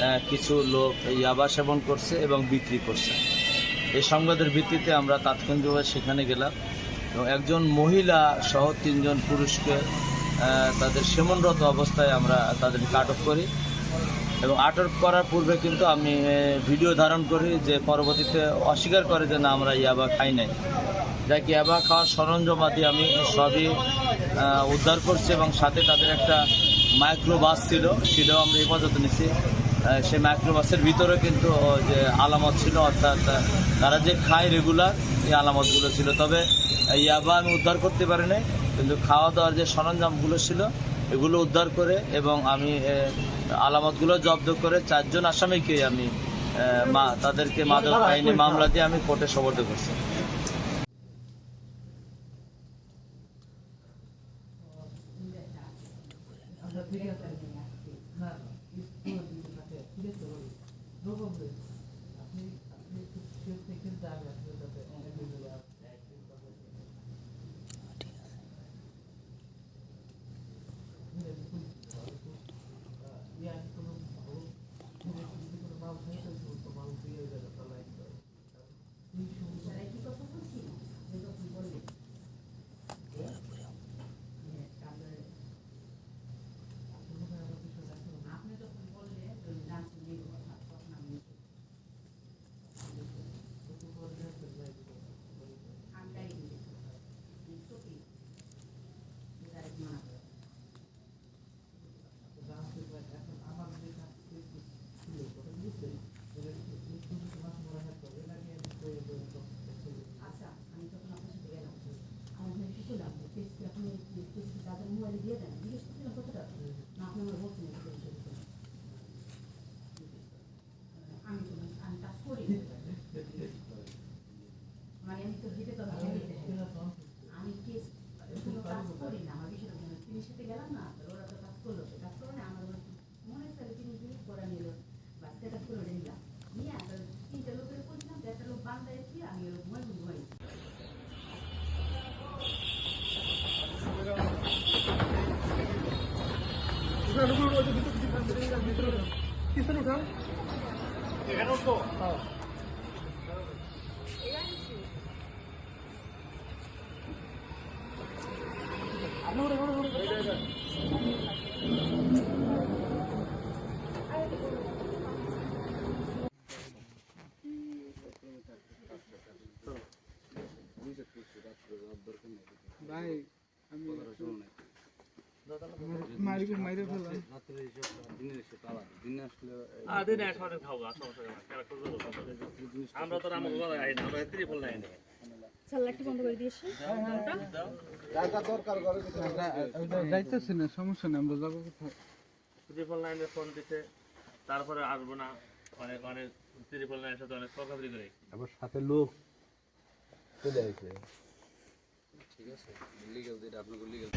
আহ, কিছু লোক ইয়াবা সেবন করছে এবং বিক্রি করছে। এই সংবাদের ভিত্তিতে আমরা তাৎক্ষণিকভাবে সেখানে গেলাম এবং একজন মহিলা সহ তিনজন পুরুষকে তাদের সেমনরত অবস্থায় আমরা তাদেরকে আটক করি এবং আটক করার পূর্বে কিন্তু আমি ভিডিও ধারণ করি যে পরবর্তীতে অস্বীকার করে যে না আমরা ইয়াবা খাই নাই। যাকে ইয়াবা খাওয়ার সরঞ্জামাদি আমি সবই উদ্ধার করছি এবং সাথে তাদের একটা মাইক্রো বাস ছিল সেটাও আমরা হেফাজতে নিছি। সেই মাইক্রো বাসের ভিতরে কিন্তু যে আলামত ছিল অর্থাৎ তারা যে খায় রেগুলার এই আলামতগুলো ছিল। তবে ইয়াবা আমি উদ্ধার করতে পারি নাই কিন্তু খাওয়া দাওয়ার যে সরঞ্জামগুলো ছিল এগুলো উদ্ধার করে এবং আমি আলামতগুলো জব্দ করে চারজন আসামিকে আমি মা তাদেরকে মাদক আইনে মামলা দিয়ে আমি কোর্টে সোপর্দ করছি। 次のタイミング。なるほど。তিনি সাথে গেলাম না তো ওরা নেই আমরা তো রাম আমরা ত্রিপল না বন্ধ করে দিয়েছি যাইতেছি না সমস্যা নেই আমরা যাব কোথায়? ত্রিপল নাইনে ফোন দিতে তারপরে আসব না। অনেক অনেক ত্রিপল নাইনের সাথে অনেক সকাল করে। আবার সাথে লোক চলে আসে। ঠিক আছে? লিগেল যেটা আপনাকে লিগেল